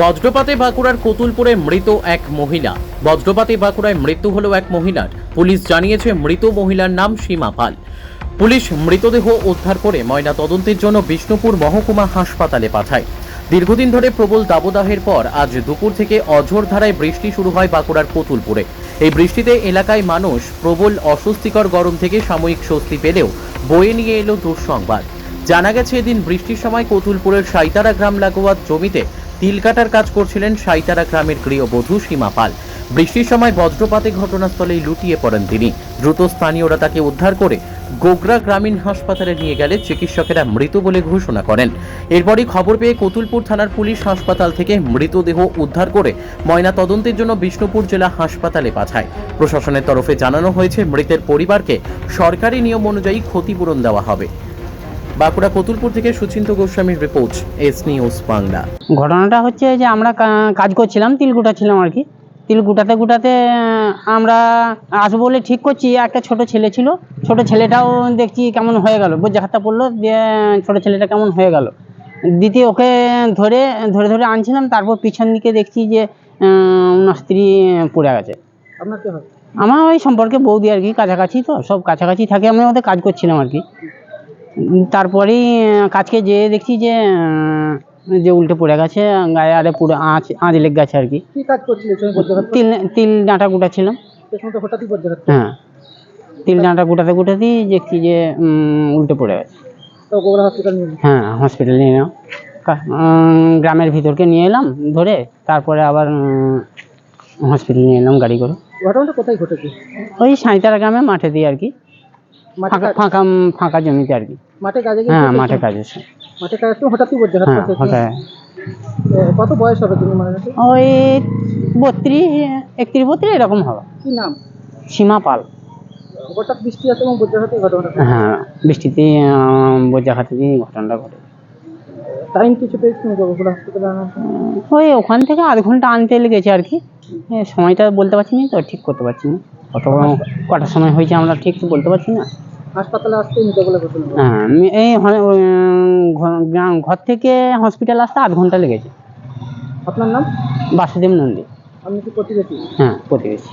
বজ্রপাতে বাঁকুড়ার কতুলপুরে মৃত এক মহিলা। বজ্রপাতে বাঁকুড়ায় মৃত্যু হলো এক মহিলার। পুলিশ জানিয়েছে মৃত মহিলার নাম সীমা পাল। পুলিশ মৃতদেহ উদ্ধার করে ময়না তদন্তের জন্য বিষ্ণুপুর মহকুমা হাসপাতালে পাঠায়। দীর্ঘদিন ধরে প্রবল দাবদাহের পর আজ দুপুর থেকে অঝোর ধারায় বৃষ্টি শুরু হয় বাঁকুড়ার কতুলপুরে। এই বৃষ্টিতে এলাকায় মানুষ প্রবল অস্বস্তিকর গরম থেকে সাময়িক স্বস্তি পেলেও বয়ে নিয়ে এলো দুঃসংবাদ। জানা গেছে, এদিন বৃষ্টির সময় কতুলপুরের সাইতারা গ্রাম লাগোয়া জমিতে তিল কাটার কাজ করছিলেন সাইতারা গ্রামের গৃহবধূ সীমা পাল। বৃষ্টির সময় বজ্রপাতে ঘটনাস্থলেই লুটিয়ে পড়েন তিনি। দ্রুত স্থানীয়রা তাকে উদ্ধার করে গোগরা গ্রামীণ হাসপাতালে নিয়ে গেলে চিকিৎসকেরা মৃত বলে ঘোষণা করেন। এরপরই খবর পেয়ে কতুলপুর থানার পুলিশ হাসপাতাল থেকে মৃতদেহ উদ্ধার করে ময়না তদন্তের জন্য বিষ্ণুপুর জেলা হাসপাতালে পাঠায়। প্রশাসনের তরফে জানানো হয়েছে, মৃতের পরিবারকে সরকারি নিয়ম অনুযায়ী ক্ষতিপূরণ দেওয়া হবে। বাঁকুড়া কতুলপুর থেকে সুচিন্ত গোস্বামীর রিপোর্ট এস নিউজ বাংলা। ঘটনাটা হচ্ছে যে আমরা কাজ করছিলাম তিল ছিলাম আর কি। তিল গুটাতে গুটাতে আমরা আসব বলে ঠিক করছি একটা ছোট ছেলে ছিল। ছোট ছেলেটাও দেখছি কেমন হয়ে গেল। বোঝা হাতটা পড়ল দিয়ে ছোট ছেলেটা কেমন হয়ে গেল। দ্বিতীয় ওকে ধরে ধরে ধরে আনছিলাম তারপর পিছন দিকে দেখছি যে ওনার স্ত্রী পড়ে গেছে। আপনার কি আমার ওই সম্পর্কে বৌদি আর কি কাছাকাছি তো সব কাছাকাছি থাকে আমি ওদের কাজ করছিলাম আর কি। তারপরেই কাজকে যেয়ে দেখছি যে যে উল্টে পড়ে গেছে গায়ে আরে পুরো আঁচ আঁচ লেগে গেছে আর কি। কি কাজ করছিল এই সময় তিল তিল ডাঁটা গুটাচ্ছিলাম হঠাৎই হ্যাঁ। তিল ডাঁটা গুটাতে গুটাতেই দেখছি যে উল্টে পড়ে গেছে। তো গোবরা হসপিটাল নিয়ে। হ্যাঁ হসপিটালে নিয়ে এলাম। গ্রামের ভিতরকে নিয়ে এলাম ধরে তারপরে আবার হসপিটালে নিয়ে এলাম গাড়ি করে। ঘটনাটা কোথায় ঘটেছে? ওই সাঁইতারা গ্রামে মাঠে দিয়ে আর কি। ফাঁকা ফাঁকা ফাঁকা জমিতে আর কি। মাঠে কাজে হ্যাঁ মাঠে কাজ মাঠে কাজ তো হঠাৎই বজ্রপাত হ্যাঁ হঠাৎ। কত বয়স হবে তুমি ওই বত্রিশ একত্রিশ বত্রিশ এরকম হবে। কি নাম? সীমা পাল। হঠাৎ বৃষ্টি আছে এবং বজ্রপাতে ঘটনাটা হ্যাঁ বৃষ্টিতে ঘটে। টাইম কিছু পেয়েছি জন্য? ওই ওখান থেকে আধ ঘণ্টা আনতে লেগেছে আর কি। সময়টা বলতে পারছি না তো ঠিক করতে পারছি না। কত কটার সময় হয়েছে আমরা ঠিক বলতে পারছি না। হাসপাতালে আসতে বলে ঘোষণা হ্যাঁ এই ঘর থেকে হসপিটাল আসতে আধ ঘণ্টা লেগেছে। আপনার নাম? বাসুদেব নন্দী। আপনি কি প্রতিবেশী? হ্যাঁ প্রতিবেশী।